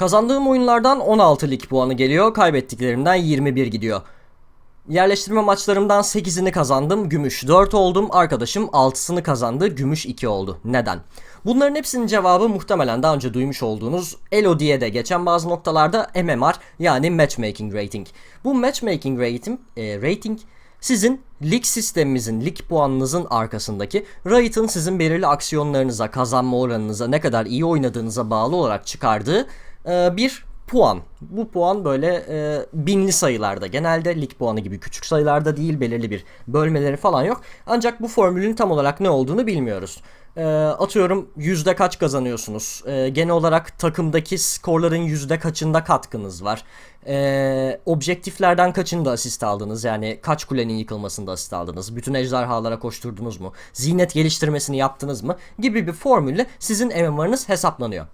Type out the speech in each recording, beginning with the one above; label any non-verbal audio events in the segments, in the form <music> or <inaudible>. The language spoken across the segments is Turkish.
Kazandığım oyunlardan 16 lig puanı geliyor. Kaybettiklerimden 21 gidiyor. Yerleştirme maçlarımdan 8'ini kazandım. Gümüş 4 oldum. Arkadaşım 6'sını kazandı. Gümüş 2 oldu. Neden? Bunların hepsinin cevabı muhtemelen daha önce duymuş olduğunuz ELO diye de geçen bazı noktalarda MMR yani Matchmaking Rating. Bu Matchmaking Rating, e, rating sizin lig sistemimizin, lig puanınızın arkasındaki Riot'ın sizin belirli aksiyonlarınıza, kazanma oranınıza, ne kadar iyi oynadığınıza bağlı olarak çıkardığı e, bir puan. Bu puan böyle e, binli sayılarda genelde lig puanı gibi küçük sayılarda değil belirli bir bölmeleri falan yok. Ancak bu formülün tam olarak ne olduğunu bilmiyoruz. E, atıyorum yüzde kaç kazanıyorsunuz. E, genel olarak takımdaki skorların yüzde kaçında katkınız var. E, objektiflerden kaçında asist aldınız yani kaç kulenin yıkılmasında asist aldınız. Bütün ejderhalara koşturdunuz mu? Zinet geliştirmesini yaptınız mı? Gibi bir formülle sizin MMR'ınız hesaplanıyor.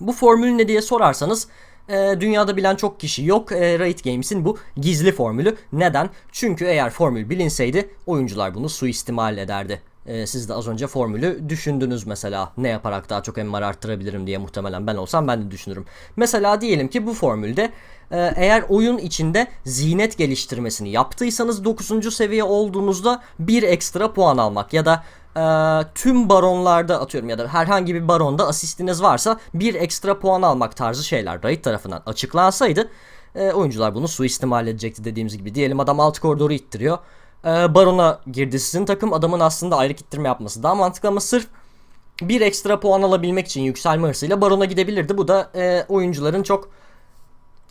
Bu formül ne diye sorarsanız e, dünyada bilen çok kişi yok. E, Riot Games'in bu gizli formülü. Neden? Çünkü eğer formül bilinseydi oyuncular bunu suistimal ederdi. E, siz de az önce formülü düşündünüz mesela. Ne yaparak daha çok MMR arttırabilirim diye muhtemelen ben olsam ben de düşünürüm. Mesela diyelim ki bu formülde e, eğer oyun içinde zinet geliştirmesini yaptıysanız 9. seviye olduğunuzda bir ekstra puan almak ya da e, tüm baronlarda atıyorum ya da herhangi bir baronda asistiniz varsa bir ekstra puan almak tarzı şeyler Riot tarafından açıklansaydı e, oyuncular bunu suistimal edecekti dediğimiz gibi. Diyelim adam alt koridoru ittiriyor. E, barona girdi sizin takım adamın aslında ayrı ittirme yapması daha mantıklı ama sırf bir ekstra puan alabilmek için yükselme hırsıyla barona gidebilirdi. Bu da e, oyuncuların çok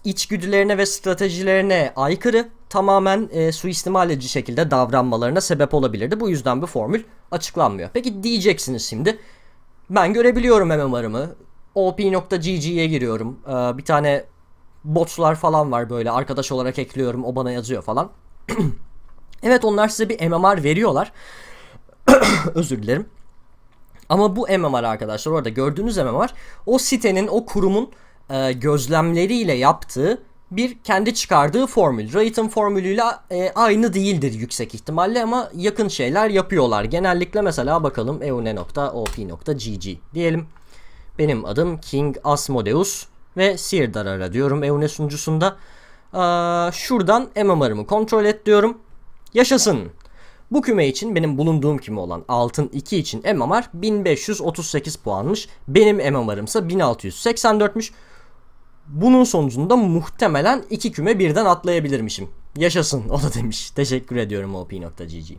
içgüdülerine ve stratejilerine aykırı tamamen e, suistimal edici şekilde davranmalarına sebep olabilirdi. Bu yüzden bu formül açıklanmıyor. Peki diyeceksiniz şimdi ben görebiliyorum MMR'ımı. op.gg'ye giriyorum. Ee, bir tane botlar falan var böyle arkadaş olarak ekliyorum o bana yazıyor falan. <clears throat> evet onlar size bir MMR veriyorlar. <clears throat> Özür dilerim. Ama bu MMR arkadaşlar orada gördüğünüz MMR o sitenin o kurumun e, gözlemleriyle yaptığı bir kendi çıkardığı formül. Riot'ın formülüyle e, aynı değildir yüksek ihtimalle ama yakın şeyler yapıyorlar. Genellikle mesela bakalım eune.op.gg diyelim. Benim adım King Asmodeus ve Sirdarara diyorum Eune sunucusunda. Aa, şuradan MMR'ımı kontrol et diyorum. Yaşasın. Bu küme için benim bulunduğum küme olan altın 2 için MMR 1538 puanmış. Benim MMR'ım ise 1684'müş. Bunun sonucunda muhtemelen iki küme birden atlayabilirmişim. Yaşasın <laughs> o da demiş. Teşekkür ediyorum op.gg.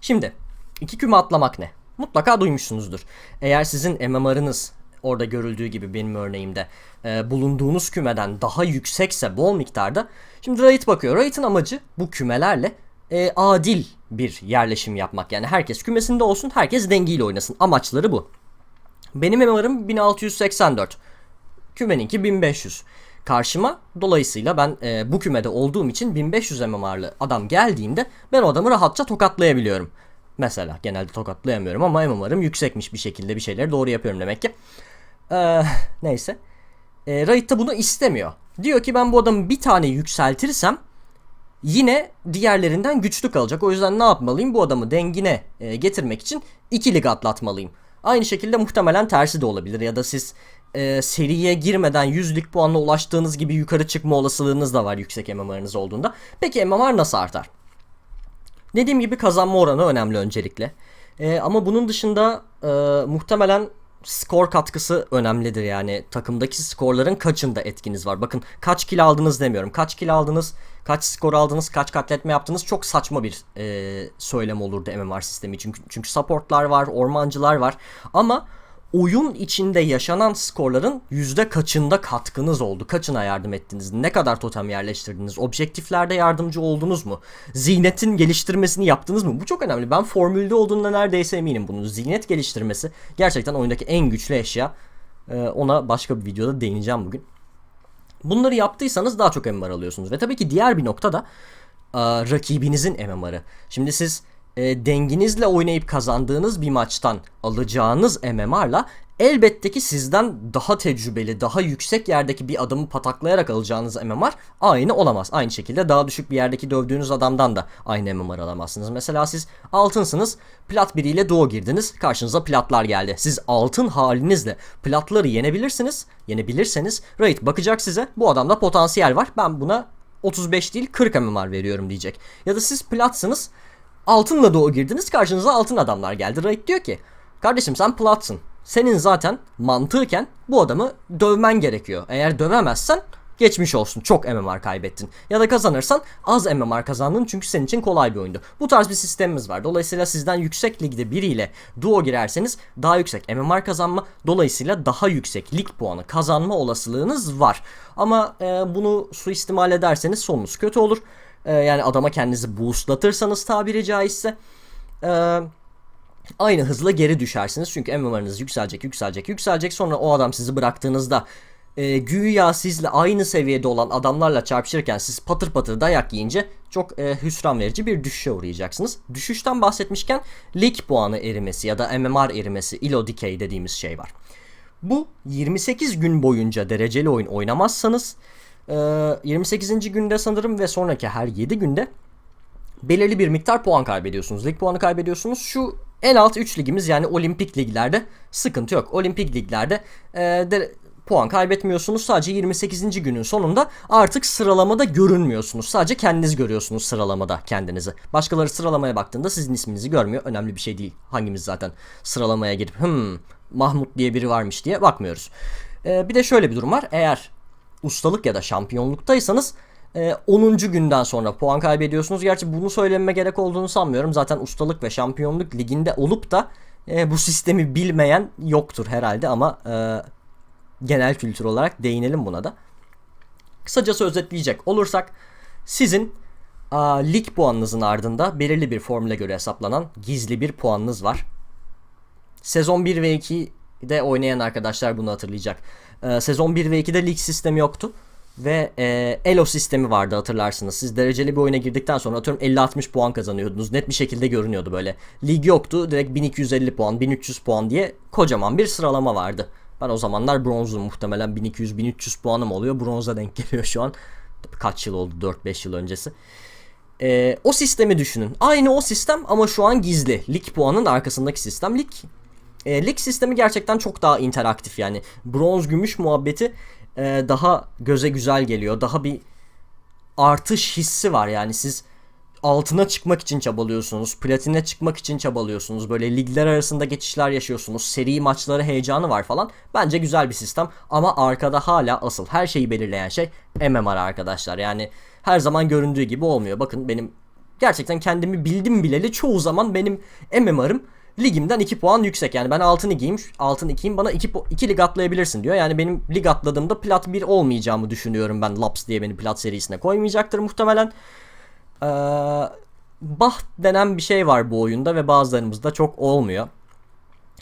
Şimdi iki küme atlamak ne? Mutlaka duymuşsunuzdur. Eğer sizin MMR'ınız orada görüldüğü gibi benim örneğimde e, bulunduğunuz kümeden daha yüksekse bol miktarda. Şimdi Riot bakıyor. Riot'ın amacı bu kümelerle e, adil bir yerleşim yapmak. Yani herkes kümesinde olsun, herkes dengiyle oynasın. Amaçları bu. Benim MMR'ım 1684. Kümeninki 1500. Karşıma dolayısıyla ben e, bu kümede olduğum için 1500 MMR'lı adam geldiğinde ben o adamı rahatça tokatlayabiliyorum. Mesela genelde tokatlayamıyorum ama MMR'ım yüksekmiş bir şekilde bir şeyleri doğru yapıyorum demek ki. Ee, neyse. E, Riot da bunu istemiyor. Diyor ki ben bu adamı bir tane yükseltirsem yine diğerlerinden güçlü kalacak. O yüzden ne yapmalıyım? Bu adamı dengine e, getirmek için iki lig atlatmalıyım. Aynı şekilde muhtemelen tersi de olabilir ya da siz e, seriye girmeden 100 lig puanına ulaştığınız gibi yukarı çıkma olasılığınız da var yüksek MMR'ınız olduğunda. Peki MMR nasıl artar? Dediğim gibi kazanma oranı önemli öncelikle. E, ama bunun dışında e, muhtemelen skor katkısı önemlidir yani takımdaki skorların kaçında etkiniz var. Bakın kaç kill aldınız demiyorum. Kaç kill aldınız, kaç skor aldınız, kaç katletme yaptınız çok saçma bir e, söylem olurdu MMR sistemi. Çünkü çünkü supportlar var, ormancılar var ama oyun içinde yaşanan skorların yüzde kaçında katkınız oldu? Kaçına yardım ettiniz? Ne kadar totem yerleştirdiniz? Objektiflerde yardımcı oldunuz mu? Zihnetin geliştirmesini yaptınız mı? Bu çok önemli. Ben formülde olduğunda neredeyse eminim bunun. Zihnet geliştirmesi gerçekten oyundaki en güçlü eşya. Ee, ona başka bir videoda değineceğim bugün. Bunları yaptıysanız daha çok MMR alıyorsunuz. Ve tabii ki diğer bir nokta da rakibinizin MMR'ı. Şimdi siz e, denginizle oynayıp kazandığınız bir maçtan alacağınız MMR'la elbette ki sizden daha tecrübeli, daha yüksek yerdeki bir adamı pataklayarak alacağınız MMR aynı olamaz. Aynı şekilde daha düşük bir yerdeki dövdüğünüz adamdan da aynı MMR alamazsınız. Mesela siz altınsınız, plat biriyle duo girdiniz, karşınıza platlar geldi. Siz altın halinizle platları yenebilirsiniz, yenebilirseniz Raid bakacak size, bu adamda potansiyel var, ben buna 35 değil 40 MMR veriyorum diyecek. Ya da siz platsınız, altınla doğu girdiniz karşınıza altın adamlar geldi. Raid diyor ki kardeşim sen platsın. Senin zaten mantıken bu adamı dövmen gerekiyor. Eğer dövemezsen geçmiş olsun çok MMR kaybettin. Ya da kazanırsan az MMR kazandın çünkü senin için kolay bir oyundu. Bu tarz bir sistemimiz var. Dolayısıyla sizden yüksek ligde biriyle duo girerseniz daha yüksek MMR kazanma dolayısıyla daha yüksek lig puanı kazanma olasılığınız var. Ama e, bunu suistimal ederseniz sonunuz kötü olur. E, yani adama kendinizi boostlatırsanız tabiri caizse e, aynı hızla geri düşersiniz. Çünkü MMR'ınız yükselecek, yükselecek, yükselecek. Sonra o adam sizi bıraktığınızda e, güya sizle aynı seviyede olan adamlarla çarpışırken siz patır patır dayak yiyince çok e, hüsran verici bir düşüşe uğrayacaksınız. Düşüşten bahsetmişken lig puanı erimesi ya da MMR erimesi, elo decay dediğimiz şey var. Bu 28 gün boyunca dereceli oyun oynamazsanız 28. günde sanırım ve sonraki her 7 günde belirli bir miktar puan kaybediyorsunuz. Lig puanı kaybediyorsunuz. Şu en alt 3 ligimiz yani olimpik liglerde sıkıntı yok. Olimpik liglerde e, de, puan kaybetmiyorsunuz. Sadece 28. günün sonunda artık sıralamada görünmüyorsunuz. Sadece kendiniz görüyorsunuz sıralamada kendinizi. Başkaları sıralamaya baktığında sizin isminizi görmüyor. Önemli bir şey değil. Hangimiz zaten sıralamaya girip hmm Mahmut diye biri varmış diye bakmıyoruz. E, bir de şöyle bir durum var. Eğer ustalık ya da şampiyonluktaysanız e, 10. günden sonra puan kaybediyorsunuz. Gerçi bunu söylememe gerek olduğunu sanmıyorum. Zaten ustalık ve şampiyonluk liginde olup da e, bu sistemi bilmeyen yoktur herhalde ama e, genel kültür olarak değinelim buna da. Kısacası özetleyecek olursak sizin lig puanınızın ardında belirli bir formüle göre hesaplanan gizli bir puanınız var. Sezon 1 ve 2'de oynayan arkadaşlar bunu hatırlayacak. E, sezon 1 ve 2'de lig sistemi yoktu. Ve e, Elo sistemi vardı hatırlarsınız. Siz dereceli bir oyuna girdikten sonra atıyorum 50-60 puan kazanıyordunuz. Net bir şekilde görünüyordu böyle. Lig yoktu. Direkt 1250 puan, 1300 puan diye kocaman bir sıralama vardı. Ben o zamanlar bronzum muhtemelen 1200-1300 puanım oluyor. Bronza denk geliyor şu an. Kaç yıl oldu? 4-5 yıl öncesi. Ee, o sistemi düşünün. Aynı o sistem ama şu an gizli. Lig puanın arkasındaki sistem. Lig e, lig sistemi gerçekten çok daha interaktif yani. Bronz gümüş muhabbeti e, daha göze güzel geliyor. Daha bir artış hissi var yani siz altına çıkmak için çabalıyorsunuz. Platine çıkmak için çabalıyorsunuz. Böyle ligler arasında geçişler yaşıyorsunuz. Seri maçları heyecanı var falan. Bence güzel bir sistem ama arkada hala asıl her şeyi belirleyen şey MMR arkadaşlar. Yani her zaman göründüğü gibi olmuyor. Bakın benim gerçekten kendimi bildim bileli çoğu zaman benim MMR'ım ligimden 2 puan yüksek. Yani ben altın ligiyim, altın 2'yim bana 2, 2 lig atlayabilirsin diyor. Yani benim lig atladığımda plat 1 olmayacağımı düşünüyorum ben. Laps diye beni plat serisine koymayacaktır muhtemelen. Ee, bah denen bir şey var bu oyunda ve bazılarımızda çok olmuyor.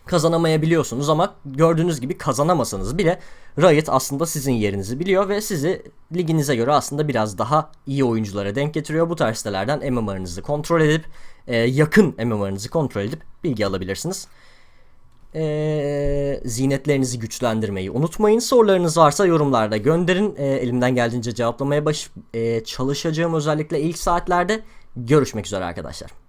Kazanamayabiliyorsunuz ama gördüğünüz gibi kazanamasanız bile Riot aslında sizin yerinizi biliyor ve sizi liginize göre aslında biraz daha iyi oyunculara denk getiriyor. Bu tarz sitelerden MMR'ınızı kontrol edip e, yakın MMR'ınızı kontrol edip bilgi alabilirsiniz. E, zinetlerinizi güçlendirmeyi unutmayın. Sorularınız varsa yorumlarda gönderin. E, elimden geldiğince cevaplamaya baş, e, çalışacağım özellikle ilk saatlerde. Görüşmek üzere arkadaşlar.